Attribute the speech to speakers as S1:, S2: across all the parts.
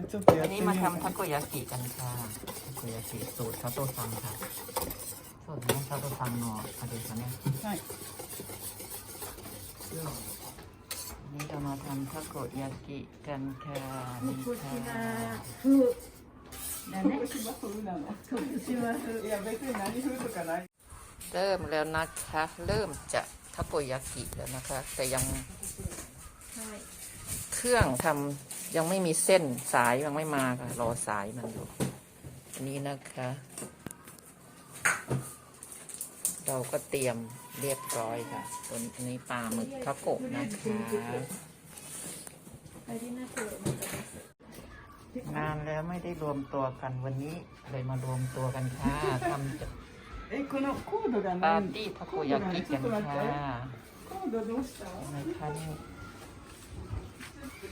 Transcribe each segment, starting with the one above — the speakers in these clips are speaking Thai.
S1: อันนี้มาทำทาโกยากิกันค่ะทาโกยากิสูตรซาโตซังค่ะสูตรนี้ซาโตซังเนาะอะเดี๋ยวนะ
S2: ใช่
S1: อันนี้เรามาทำทาโกยากิกันค่ะนี่ค่ะ
S3: ฟูนะ
S2: เนี่ยฟู
S3: นะฟู
S2: ชิมาฟูอย่าไปเป็นนั่นฟูตุกันไร
S1: เริ่มแล้วนะคะ เริ่มจะทาโกยากิแล้วนะคะ แต่ยังเครื่องทำ ยังไม่มีเส้นสายยังไม่มาค่ะ รอสายมันอยู่นี้นะคะ เราก็เตรียมเรียบร้อยค่ะตัวนี้ปลาหมึกทะโกะนะคะนานแล้วไม่ได้รวมตัวกันวันนี้เลยมารวมตัวกันค่ะทำปาร์ตี้ทะโกยากิกันค่ะในคันนี้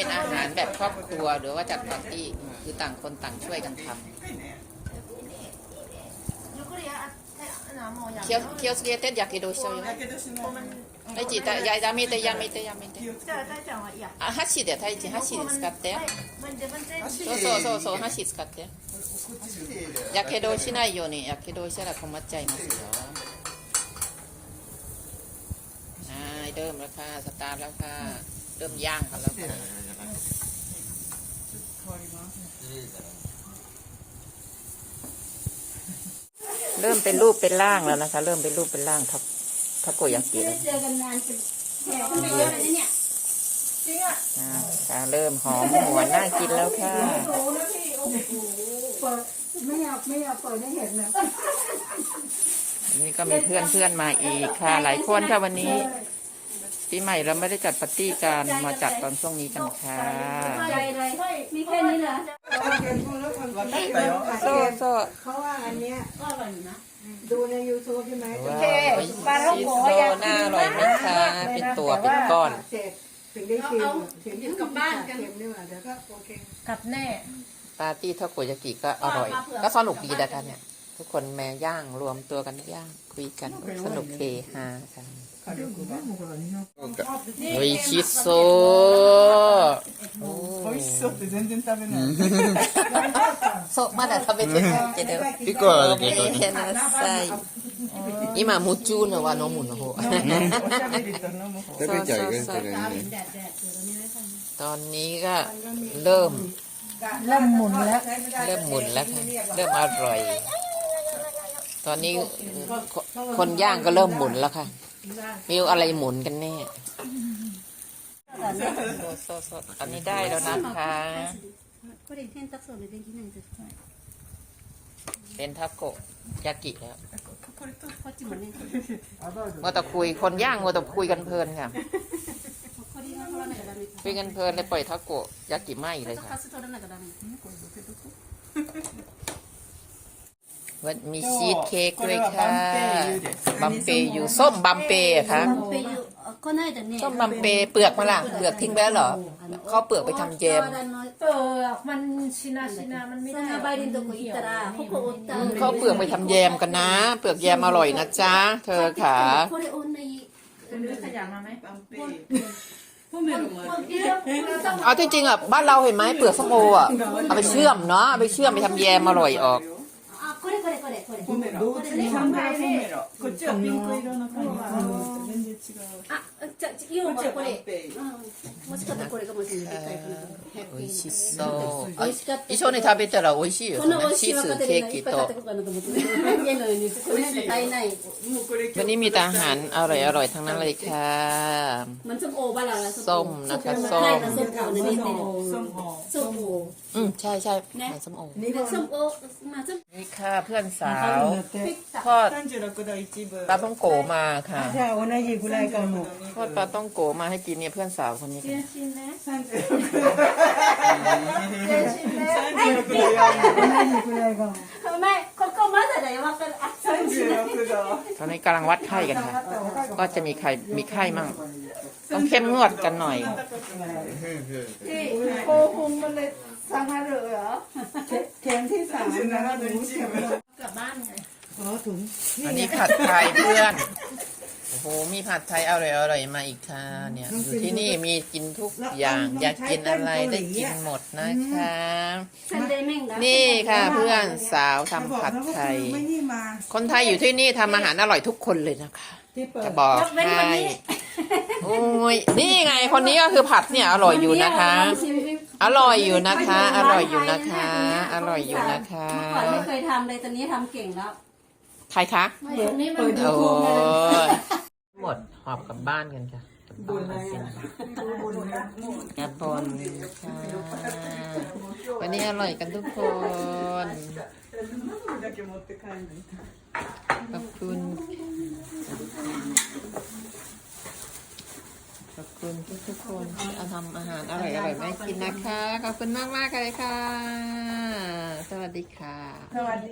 S1: เป็นอาหารแบบครอบครัวหรือว่าจัดปาร์ตี้คือต่างคนต่างช่วยกันทำ
S3: ゆっくりや、あ、な、もうや。
S1: 気を気をつけてやけどしちゃうよ
S2: やけどしない
S1: はいちいたややめてやめてやめて
S2: 気をつ
S3: じゃあ、大ちゃんは、いや。
S1: あ箸で太一箸で使って
S3: はい。มันจะมันจะ
S1: そうそうそうそう箸使ってやけどしないようにやけどしたら困っちゃいますよはいเริ่มแล้วค่ะสตาร์ทแล้วค่ะเริ่มย่างกันแล้วค่ะ
S2: 変わります
S1: เริ่มเป็นรูปเป็นร่างแล้วนะคะ เริ่มเป็นรูปเป็นร่างทับทับโกยากิแล้ว
S3: เจอกันนานเป็นแถวไมเยอะเลยเนี่ยจริงอะ
S1: ค่ะเริ่มหอมหวนน่ากินแล้วค่ะ
S3: โอ้นะพี่โอ้โหเปิดไม่อยากไม่อยากเปิดให้เห็นนะ
S1: นนี้ก็มีเพื่อนเพื่อนมาอีกค่ะ หลายคนค่ะวันนี้ ปีใหม่เราไม่ได้จัดปาร์ตี้กันมาจัดตอนช่วงนี้กันค่ะ
S3: มีแค่นี้เหรอ
S1: โซ่โซ่
S4: เขาว่าอันเนี้ย
S3: นะ
S4: ดูในยูทูบใช่ไหม
S1: โอเคปลาท่องโยหน้าอร่อยไหมคะเป็นตัวเป็นก้อน
S4: ถึงได้
S3: กิน
S4: ถึง
S3: กลับบ้านกัน
S4: เดี๋ยวก็โอเค
S3: กลับแน่
S1: ปาร์ตี้ทอดโกยากิก็อร่อย ก็สนุกดีนะท่านเนี่ย ทุกคนแม่ย่างรวมตัวกันย่างคุยกันสนุกเฮฮากัน
S2: 火力が
S1: โอ้ยชิโซโอ้
S2: 美味しそうって全然食べない
S1: โซまだ食べてないけど
S5: 一個はあるけど
S1: ごめんなさい今夢中のは飲むの方
S2: おしゃべりと飲む方
S5: 食べちゃうよそれね
S1: ตอนนี้ก็เริ่ม
S3: เริ่มหมุนแล้ว
S1: เริ่มหมุนแล้วค่ะเริ่มอร่อย ตอนนี้คนย่างก็เริ่มหมุนแล้วค่ะ มีอะไรหมุนกันแน่สดสดอันนี้ได้แล้วนะคะเป็นทาโกะยากิแล้วมัวแต่คุยคนย่างมัวแต่คุยกันเพลินค่ะคุยกันเพลินเลยปล่อยทาโกะยากิไหมเลยค่ะ วันมีชีสเค้ก
S2: こ
S1: ด้ว
S2: れ
S1: ย
S2: は
S1: ค่ะ
S2: バンペイユです
S1: บัมเปยูส้มบัมเปย์ค่ะ
S3: バンペイユあこの間ね
S1: ส้มบัมเปย์เปลือกมาล่ะเปลือกทิ้งไปแล้วเหรอเขาเอาเปลือกไปทำแยม
S3: 大和田の
S6: เปลือกมันชินาชินามันไม่
S3: そ
S6: ได้
S3: のバイリンとこ行ったらここおった
S1: เขาเอาเปลือกไปทำแยมกันนะ เปลือกแยมอร่อยนะจ๊ะ เธอขา
S3: これ同じ
S6: เป็นเรื่องขยะมาไหม
S2: バンペイユポメロもある
S1: เอาที่จริงอ่ะบ้านเราเห็นไหมเปลือกส้มโออ่ะเอาไปเชื่อมเนาะเอาไปเชื่อมไปทำแยมอร่อยออก
S3: これこれこれ。ここ
S2: こここここここれちはピンク色の感じ全然違う
S3: あじゃあ要はこれ
S2: こっちはバンペイユ
S3: うんもしかしたらこれかもしれないタイプの
S1: 美味しそうあ
S3: 美味しかった
S1: 一緒に食べたら美味しいよ
S3: この美味
S1: チ
S3: しい若
S1: ーズケーキ
S3: 手でいっぱい買って
S1: と
S3: こうかなと思ってね家のようにこれしか買えない
S2: もうこれ
S1: วันนี้มีแต่อาหารอร่อยอร่อยๆทั้งนั้นเลยค่ะ
S3: มันส้มโอบ้านเราละ
S1: ส้มนะคะส้ม
S3: ใช่ค่ะส้มโอนี่นี่
S2: ソンホ
S3: ส้มโอ
S1: อืมใช่ใช่เหมือนส้มโอ
S3: นี่ส้มโอมาส้ม
S1: นี่ค่ะเพื่อนสาว
S4: って
S1: ทอด
S2: 36度1分
S1: ปลาต้องโกมาค่ะ
S4: じゃあ同じぐらいかも
S1: ทอดปลาต้องโกมาให้กินเนี่ยเพื่อนสาวคนนี้ค่ะ
S6: ชินนะ
S2: 36度4分
S4: 同じぐらいかも
S3: うまいここ ว่าเป็นอัศวิน
S1: ตอนนี้กำลังวัดไข้กันค่ะ ก็จะมีใครมีไข้มั่ง ต้องเข้มงวดกันหน่อย
S3: ที่โคคุงมันเลยสังหารเหรอ
S4: เข็มที่สามนะคะหนูเข็ม
S6: กลับบ้านไง
S4: อ๋อถุง
S1: อันนี้ผัดไทยเพื่อน โอ้โห มีผัดไทยอร่อยอร่อยๆมาอีกค่ะเนี่ย อยู่ที่นี่มีกินทุกอย่าง อยากกินอะไรได้กินหมดนะคะ
S3: เส้นเดมิ่งนะ
S1: นี่ค่ะเพื่อนสาวทำ
S4: บอก
S1: ผัด
S4: นะว่า
S1: ไทย
S4: คือไม่นี่มา
S1: คนไทยอยู่ที่นี่ทำอาหารอร่อยทุกคนเลยนะคะ
S4: ที่เปิด
S1: จะบอก
S3: ยกเว้นวัน
S1: ให้
S3: นี้
S1: โอ้ยนี่ไงคนนี้ก็คือผัดเนี่ยอร่อยอยู่นะคะ อร่อยอยู่นะคะ อร่อยอยู่นะคะ อร่อยอยู่นะคะ
S3: เมื่อก่อนไม่เคยทำเลยตอนนี้ทำเก่งแล้ว
S1: ใครคะ
S6: ไม่ตรงนี้มัน
S1: โอ้ยหมดหอบกลับบ้านกันค่ะกลับบ้านกันแอปเปิลค่ะวันนี้อร่อยกันทุกคนขอบคุณ ขอบคุณทุกทุกๆคนที่เอาทำอาหารอร่อยอร่อยๆมาให้กินนะคะ ขอบคุณมากมากๆเลยค่ะ สวัสดีค่ะ
S4: สวัสดี